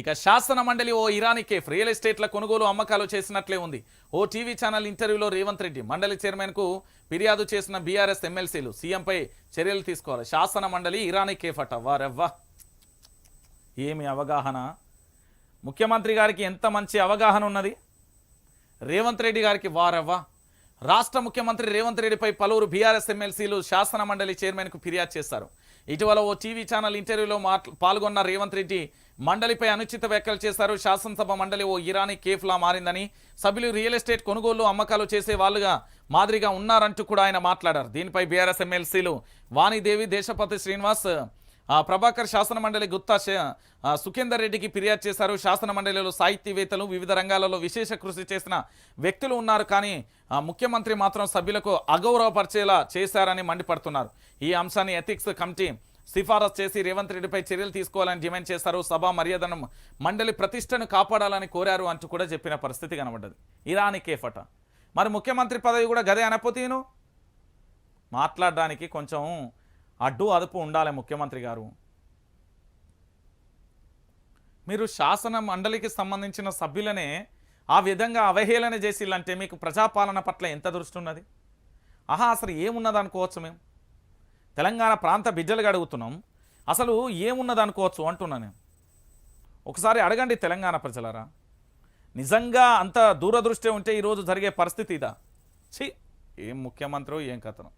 ఇక శాసన మండలి ఓ ఇరానీ కేఫ్ రియల్ ఎస్టేట్ల కొనుగోలు అమ్మకాలు చేసినట్లే ఉంది. ఓ టీవీ ఛానల్ ఇంటర్వ్యూలో రేవంత్ రెడ్డి మండలి చైర్మన్కు ఫిర్యాదు చేసిన బీఆర్ఎస్ ఎమ్మెల్సీలు సీఎంపై చర్యలు తీసుకోవాలి. శాసన మండలి ఇరానీ కేఫ్ అట వారెవ్వా. ఏమి అవగాహన? ముఖ్యమంత్రి గారికి ఎంత మంచి అవగాహన ఉన్నది? రేవంత్ రెడ్డి గారికి వారవ్వా. రాష్ట్ర ముఖ్యమంత్రి రేవంత్ రెడ్డిపై పలువురు బీఆర్ఎస్ ఎమ్మెల్సీలు శాసన మండలి చైర్మన్కు ఫిర్యాదు చేశారు. ఇటీవల ఓ టీవీ ఛానల్ ఇంటర్వ్యూలో పాల్గొన్న రేవంత్ రెడ్డి మండలిపై అనుచిత వ్యాఖ్యలు చేశారు. శాసనసభ మండలి ఓ ఇరానీ కేఫ్లా మారిందని సభ్యులు రియల్ ఎస్టేట్ కొనుగోలు అమ్మకాలు చేసే వాళ్ళుగా మాదిరిగా ఉన్నారంటూ కూడా ఆయన మాట్లాడారు. దీనిపై బీఆర్ఎస్ ఎమ్మెల్సీలు వాణిదేవి దేశపతి శ్రీనివాస్ ప్రభాకర్ శాసన మండలి గుత్తా సుఖేందర్ రెడ్డికి ఫిర్యాదు చేశారు. శాసన మండలిలో సాహితీవేత్తలు వివిధ రంగాలలో విశేష కృషి చేసిన వ్యక్తులు ఉన్నారు కానీ ముఖ్యమంత్రి మాత్రం సభ్యులకు అగౌరవపరిచేలా చేశారని మండిపడుతున్నారు. ఈ అంశాన్ని ఎథిక్స్ కమిటీ సిఫారసు చేసి రేవంత్ రెడ్డిపై చర్యలు తీసుకోవాలని డిమాండ్ చేశారు. సభా మర్యాదను మండలి ప్రతిష్టను కాపాడాలని కోరారు అంటూ కూడా చెప్పిన పరిస్థితి కనబడ్డది. ఇరాని కేఫట. మరి ముఖ్యమంత్రి పదవి కూడా గదే అనపోతీను? మాట్లాడడానికి కొంచెం అడ్డు అదుపు ఉండాలి ముఖ్యమంత్రి గారు. మీరు శాసన మండలికి సంబంధించిన సభ్యులనే ఆ విధంగా అవహేళన చేసిల్లంటే మీకు ప్రజాపాలన పట్ల ఎంత దృష్టి ఉన్నది? ఆహా అసలు ఏమున్నది అనుకోవచ్చు మేము? తెలంగాణ ప్రాంత బిడ్డలుగా అడుగుతున్నాం. అసలు ఏమున్నది అనుకోవచ్చు అంటున్నా నేను. ఒకసారి అడగండి తెలంగాణ ప్రజలరా. నిజంగా అంత దూరదృష్టి ఉంటే ఈరోజు జరిగే పరిస్థితి ఇదా? ఛీ ఏం ముఖ్యమంత్రి ఏం కథనం.